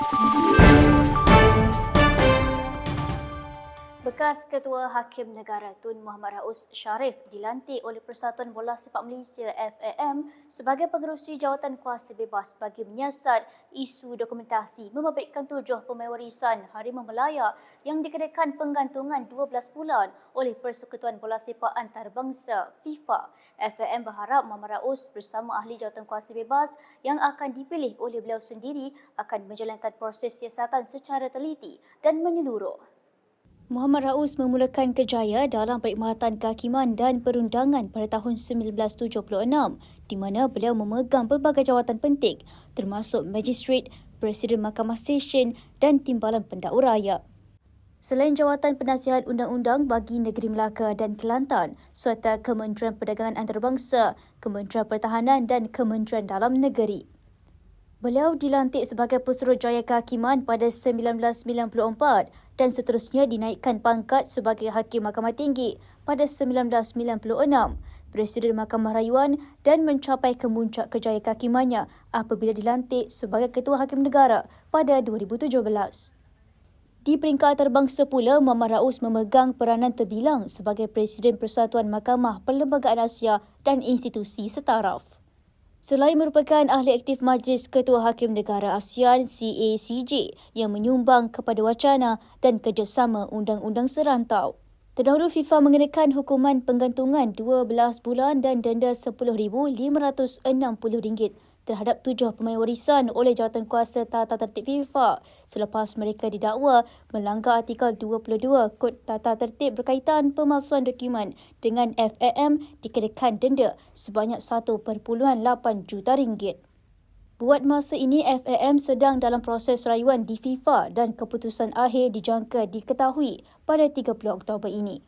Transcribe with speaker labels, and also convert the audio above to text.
Speaker 1: Thank you. Bekas Ketua Hakim Negara Tun Muhammad Raus Sharif dilantik oleh Persatuan Bola Sepak Malaysia FAM sebagai pengerusi jawatan kuasa bebas bagi menyiasat isu dokumentasi membabitkan tujuh pemain warisan Harimau Melaya yang dikenakan penggantungan 12 bulan oleh Persekutuan Bola Sepak Antarabangsa FIFA. FAM berharap Muhammad Raus bersama ahli jawatan kuasa bebas yang akan dipilih oleh beliau sendiri akan menjalankan proses siasatan secara teliti dan menyeluruh. Muhammad Raus memulakan kerjaya dalam perkhidmatan kehakiman dan perundangan pada tahun 1976 di mana beliau memegang pelbagai jawatan penting termasuk Magistrate, Presiden Mahkamah Session dan Timbalan Pendakwa Raya. Selain jawatan penasihat undang-undang bagi Negeri Melaka dan Kelantan serta Kementerian Perdagangan Antarabangsa, Kementerian Pertahanan dan Kementerian Dalam Negeri. Beliau dilantik sebagai Pesuruhjaya Kehakiman pada 1994 dan seterusnya dinaikkan pangkat sebagai Hakim Mahkamah Tinggi pada 1996, Presiden Mahkamah Rayuan dan mencapai kemuncak kerjaya kehakimannya apabila dilantik sebagai Ketua Hakim Negara pada 2017. Di peringkat antarabangsa pula, Muhammad Raus memegang peranan terbilang sebagai Presiden Persatuan Mahkamah Perlembagaan Asia dan institusi setaraf. Selain merupakan ahli aktif Majlis Ketua Hakim Negara ASEAN CACJ yang menyumbang kepada wacana dan kerjasama undang-undang serantau. Terdahulu FIFA mengenakan hukuman penggantungan 12 bulan dan denda RM10,560 terhadap tujuh pemain warisan oleh jawatan kuasa tata tertib FIFA selepas mereka didakwa melanggar artikel 22 Kod Tata Tertib berkaitan pemalsuan dokumen dengan FAM dikenakan denda sebanyak 1.8 juta ringgit. Buat masa ini, FAM sedang dalam proses rayuan di FIFA dan keputusan akhir dijangka diketahui pada 30 Oktober ini.